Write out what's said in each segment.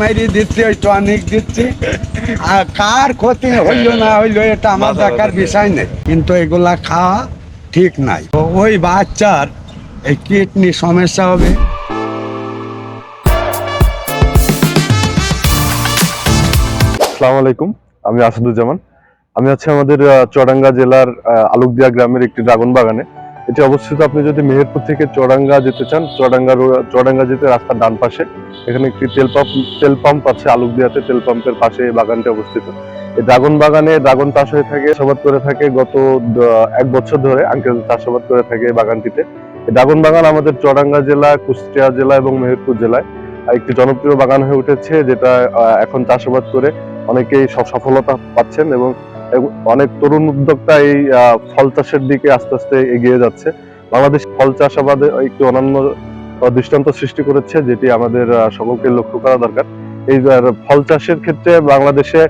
মাইরি দিচ্ছি ওই টনিক দিচ্ছি। আর কার ক্ষতি হইল না হইল এটা আমার দেখার বিষয় নেই। কিন্তু এগুলা খাওয়া ঠিক নাই। ওই বাচ্চার এই কিডনি সমস্যা হবে। আসসালামু আলাইকুম আমি আসাদুজ্জামান। আমি আছি আমাদের আহ, চুয়াডাঙ্গা জেলার আহ, আলুকদিয়া গ্রামের একটি ড্রাগন বাগানে। এটি অবস্থিত, আপনি যদি মেহেরপুর থেকে চুয়াডাঙ্গা যেতে চান চুয়াডাঙ্গা রো- চুয়াডাঙ্গা যেতে রাস্তার ডান পাশে, এখানে একটি তেল পাম্প তেল পাম্প আছে আলুকদিয়াতে, তেল পাম্পের পাশে এই বাগানটি অবস্থিত। এই ড্রাগন বাগানে ড্রাগন চাষ হয়ে থাকে, চাষাবাদ করে থাকে গত এক বছর ধরে, আঙ্কেল চাষাবাদ করে থাকে এই বাগানটিতে। এই ড্রাগন বাগান আমাদের চুয়াডাঙ্গা জেলা, কুষ্টিয়া জেলা এবং মেহেরপুর জেলায় একটি জনপ্রিয় বাগান হয়ে উঠেছে, যেটা এখন চাষাবাদ করে অনেকেই সফলতা পাচ্ছেন এবং অনেক তরুণ উদ্যোক্তা এই ফল চাষের দিকে আস্তে আস্তে এগিয়ে যাচ্ছে। বাংলাদেশ ফল চাষাবাদে একটি অনন্য দৃষ্টান্ত সৃষ্টি করেছে, যেটি আমাদের সকলকে লক্ষ্য করা দরকার। এই ফল চাষের ক্ষেত্রে বাংলাদেশে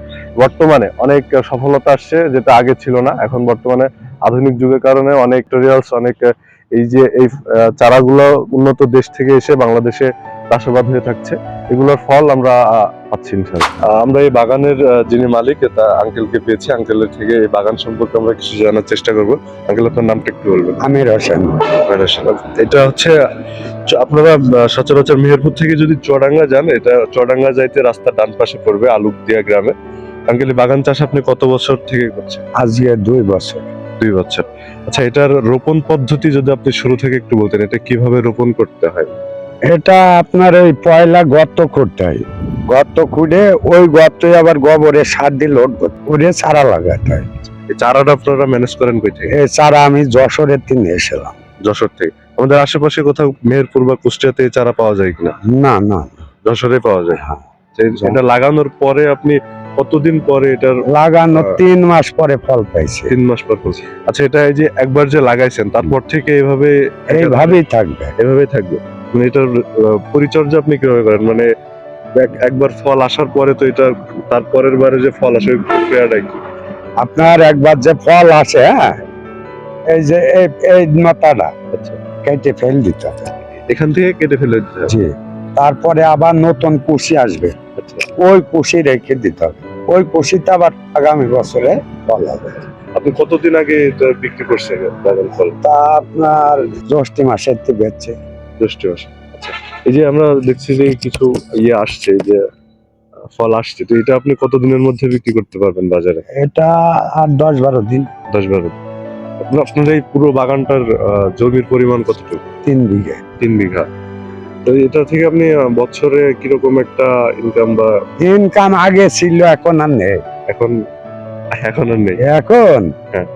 বর্তমানে অনেক সফলতা আসছে, যেটা আগে ছিল না। এখন বর্তমানে আধুনিক যুগের কারণে অনেক টেরিয়ালস অনেক এই যে এই চারাগুলো উন্নত দেশ থেকে এসে বাংলাদেশে চাষাবাদ হয়ে থাকছে এগুলোর ফল আমরা পাচ্ছি আমরা এই বাগানের যিনি মালিক তা আঙ্কেলকে পেয়েছি। আঙ্কেলের থেকে এই বাগান সম্পর্কে আমরা কিছু জানার চেষ্টা করব। আঙ্কেল আপনার নামটা একটু বলবেন। আমির হোসেন এটা হচ্ছে আপনারা সচরাচর মেহেরপুর থেকে যদি চুয়াডাঙ্গা যান এটা চুয়াডাঙ্গা যাইতে রাস্তা ডান পাশে পড়বে আলুকদিয়া গ্রামে। আঙ্কেল বাগান চাষ আপনি কত বছর থেকে করছেন? আজকে দুই বছর। দুই বছর। আচ্ছা এটার রোপণ পদ্ধতি যদি আপনি শুরু থেকে একটু বলতেন এটা কীভাবে রোপণ করতে হয়? এটা আপনার ওই পয়লা গর্ত করতে হয়। গর্ত খুঁড়ে ওই গর্তে আবার গোবরে সার দিয়ে লোড করে চারা লাগাতে হয়। এই চারাটা আপনারা ম্যানেজ করেন কই থেকে? এই চারা আমি যশোরের থেকে এসেলাম। যশোর থেকে। আমাদের আশেপাশে কোথাও মেহেরপুর বা কুষ্টিয়াতে এই চারা পাওয়া যায় কিনা? না না যশোরে পাওয়া যায়। হ্যাঁ। এটা লাগানোর পরে আপনি কতদিন পরে এটার লাগানো তিন মাস পরে ফল পাইছে। তিন মাস পর পর আচ্ছা এটা এই যে একবার যে লাগাইছেন তারপর থেকে এইভাবে এইভাবেই থাকবে। এভাবেই থাকবে। মানে এটার পরিচর্যা আপনি কীভাবে করেন? মানে একবার ফল আসার পরে তো এটা তারপরের বারে যে ফল আসে ওই প্রক্রিয়াটা কি? আপনার একবার যে ফল আসে হ্যাঁ? এই যে এই এই মাথাটা আচ্ছা। কেটে ফেল দিতে হবে। এখান থেকে কেটে ফেলে দিতে হবে। তারপরে আবার নতুন কুশি আসবে। ওই কুশি রেখে দিতে হবে। ওই কুশিতে আবার আগামী বছরে ফল হবে। আপনি কতদিন আগে বিক্রি করছেন ড্রাগন ফল? তা আপনার জ্যৈষ্ঠী মাসের থেকে বেচছে জ্যৈষ্ঠ মাসে। আচ্ছা এই যে আমরা দেখছি যে কিছু ইয়ে আসছে যে ফল আসছে তো এটা আপনি কতদিনের মধ্যে বিক্রি করতে পারবেন বাজারে? এটা আর দশ বারো দিন। দশ বারো দিন। আপনার এই পুরো বাগানটার জমির পরিমাণ কতটুকু? তিন বিঘে। তিন বিঘা। তো এটা থেকে আপনি বছরে কীরকম একটা ইনকাম বা ইনকাম আগে ছিল এখন আর নেই। এখন এখন আর নেই? এখন? হ্যাঁ।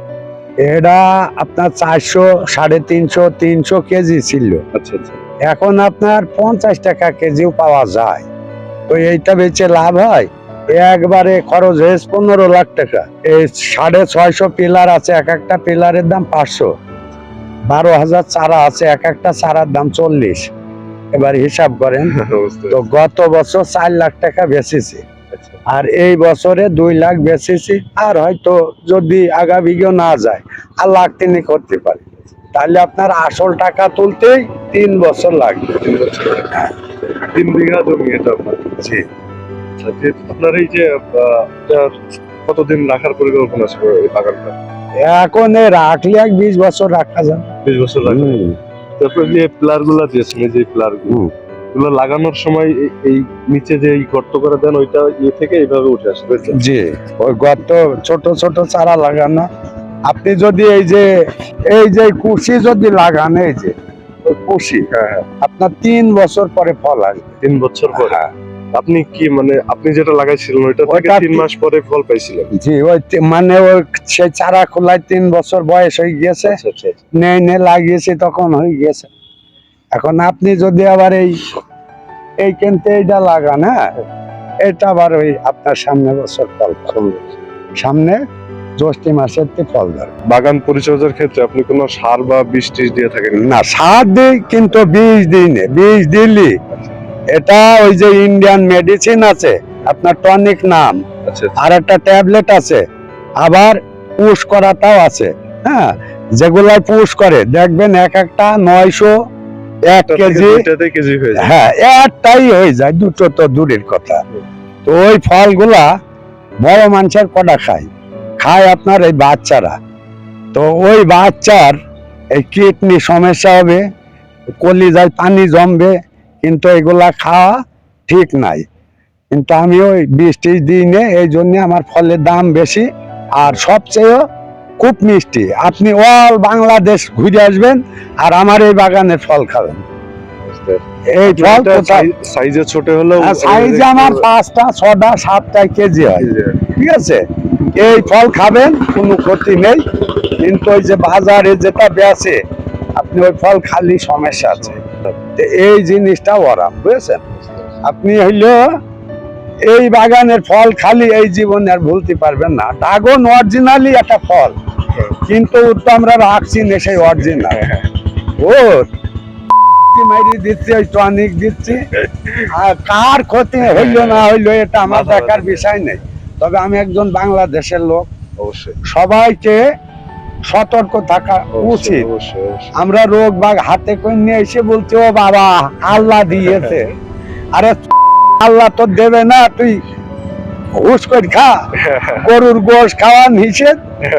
এটা আপনার চারশো সাড়ে তিনশো তিনশো কেজি ছিল। আচ্ছা আচ্ছা। এখন আপনার পঞ্চাশ টাকা কেজিও পাওয়া যায়। তো এইটা বেচে লাভ হয়? একবারে খরচ হয়েছে পনেরো লাখ টাকা। এই সাড়ে ছয়শো পিলার আছে এক একটা পিলারের দাম পাঁচশো। বারো হাজার চারা আছে এক একটা চারার দাম চল্লিশ। এবার হিসাব করেন তো গত বছর চার লাখ টাকা বেচেছি। আচ্ছা। আর এই বছরে দুই লাখ বেচেছি আর হয়তো যদি আগামীও না যায় আর লাখ তিনি করতে পারি। তাহলে আপনার আসল টাকা তুলতেই তিন বছর লাগবে। তিন বিঘা জমি এটা আপনার? জি। আচ্ছা আপনার এই যে কতদিন রাখার পরিকল্পনা আছে এই বাগানটা? এখন রাখলে এক বিশ বছর রাখা যাবে। বিশ বছর লাগবে তারপর যে পিলারগুলো দিয়েছেন যে পিলারগুলো লাগানোর সময় এই- নিচে যে এই গর্ত করে দেন ওইটা ইয়ে থেকে এইভাবে উঠে আসে জি ওই গর্ত ছোট ছোট চারা লাগানো। আপনি যদি এই যে এই যে কুশি যদি লাগান এই যে কুশি হ্যাঁ। আপনার তিন বছর পরে ফল আসবে। তিন বছর পরে? হ্যাঁ। আপনি কি মানে আপনি যেটা লাগাইছিলেন ওইটা থেকে তিন মাস পরে ফল পাইছিলেন? জি ওই মানে ওই সেই চারা খোলায় তিন বছর বয়স হয়ে গিয়েছে। আচ্ছা নেই নে লাগিয়েছে তখন হয়ে গিয়েছে। এখন আপনি যদি আবার এই এই কেনতে এইটা লাগান হ্যাঁ? এটা আবার ওই আপনার সামনে বছর ফল পাবে। সামনে জ্যৈষ্ঠী মাসের তে ফল ধরবে। বাগান পরিচর্যার ক্ষেত্রে আপনি কোনো সার বা বীজ টিজ দিয়ে থাকেন? না সার দিই কিন্তু বীজ দিই না। বীজ দিলি এটা ওই যে ইন্ডিয়ান মেডিসিন আছে আপনার টনিক নাম আচ্ছা আচ্ছা। আর একটা ট্যাবলেট আছে আবার পুশ করাটাও আছে হ্যাঁ? যেগুলাই পুশ করে দেখবেন এক একটা নয়শো এক কেজি হয়ে হ্যাঁ একটাই হয়ে যায় দুটো তো দূরের কথা। তো ওই ফলগুলা বড় মানুষের কটা খায়? খায় আপনার এই বাচ্চারা। তো ওই বাচ্চার এই কিডনি সমস্যা হবে কলিজায় পানি জমবে কিন্তু এগুলা খাওয়া ঠিক নাই। কিন্তু আমি ওই বিশ ত্রিশ দিনে এই জন্য আমার ফলের দাম বেশি। আর সবচেয়ে খুব মিষ্টি। আপনি অল বাংলাদেশ ঘুরে আসবেন আর আমার এই বাগানের ফল খাবেন। এই ফল সাইজে ছোট হলেও সাইজ আমার পাঁচটা ছটা সাতটা কেজি হয়। ঠিক আছে? এই ফল খাবেন কোনো ক্ষতি নেই। কিন্তু ওই যে বাজারে যেটা বেচে আপনি ওই ফল খালি সমস্যা আছে। এই জিনিসটা ওরাম বুঝেছেন? আপনি হইল এই বাগানের ফল খালি এই জীবনে আর ভুলতে পারবেন না। ড্রাগন অরিজিনালি একটা ফল কিন্তু ওর তো আমরা রাখছি না সেই অরিজিনাল ও মারি দিচ্ছি ওই টনিক দিচ্ছি। আর কার ক্ষতি হইল না হইল এটা আমার দেখার বিষয় নেই। তবে আমি একজন বাংলাদেশের লোক। অবশ্যই। সবাইকে সতর্ক থাকা উচিত। আমরা রোগ বাগ হাতে করে নিয়ে এসে বলছি ও বাবা আল্লাহ দিয়েছে। আরে আল্লাহ তো দেবে না তুই হুস করে খা। গরুর গোশ খাওয়া নিষেধ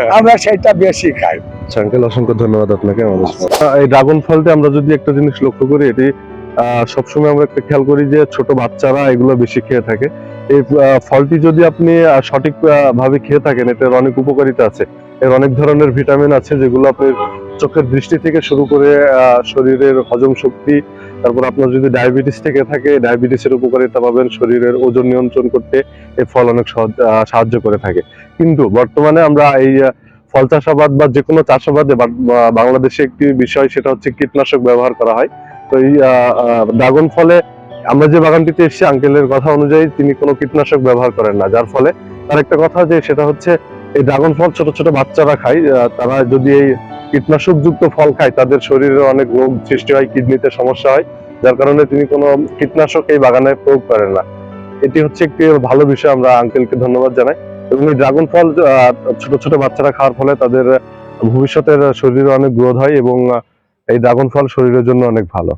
আমরা সেটা বেশি খাই। আচ্ছা অসংখ্য ধন্যবাদ আপনাকে। আহ, এই ড্রাগন ফলতে আমরা যদি একটা জিনিস লক্ষ্য করি এটি সবসময় আমরা একটা খেয়াল করি যে ছোট বাচ্চারা এগুলো বেশি খেয়ে থাকে। এই ফলটি যদি আপনি সঠিক ভাবে খেয়ে থাকেন, এটার অনেক উপকারিতা আছে। এর অনেক ধরনের ভিটামিন আছে যেগুলো আপনার চোখের দৃষ্টি থেকে শুরু করে শরীরের হজম শক্তি, তারপর আপনার যদি ডায়াবেটিস থেকে থাকে, ডায়াবেটিসের উপকারিতা পাবেন শরীরের ওজন নিয়ন্ত্রণ করতে এই ফল অনেক সাহায্য করে থাকে। কিন্তু বর্তমানে আমরা এই ফল চাষাবাদ বা যে কোনো চাষাবাদে বাংলাদেশে একটি বিষয় সেটা হচ্ছে কীটনাশক ব্যবহার করা হয়। তো এই ড্রাগন ফলে আমরা যে বাগানটিতে এসেছি, আঙ্কেলের কথা অনুযায়ী তিনি কোনো কীটনাশক ব্যবহার করেন না। যার ফলে তার একটা কথা যে সেটা হচ্ছে, এই ড্রাগন ফল ছোট ছোট বাচ্চারা খায় তারা যদি এই কীটনাশক যুক্ত ফল খায়, তাদের শরীরে অনেক রোগ সৃষ্টি হয়, কিডনিতে সমস্যা হয়, যার কারণে তিনি কোনো কীটনাশক এই বাগানে প্রয়োগ করেন না। এটি হচ্ছে একটি ভালো বিষয়, আমরা আঙ্কেলকে ধন্যবাদ জানাই। এবং এই ড্রাগন ফল ছোট ছোট বাচ্চারা খাওয়ার ফলে তাদের ভবিষ্যতের শরীরে অনেক গ্রোথ হয় এবং এই ড্রাগন ফল শরীরের জন্য অনেক ভালো।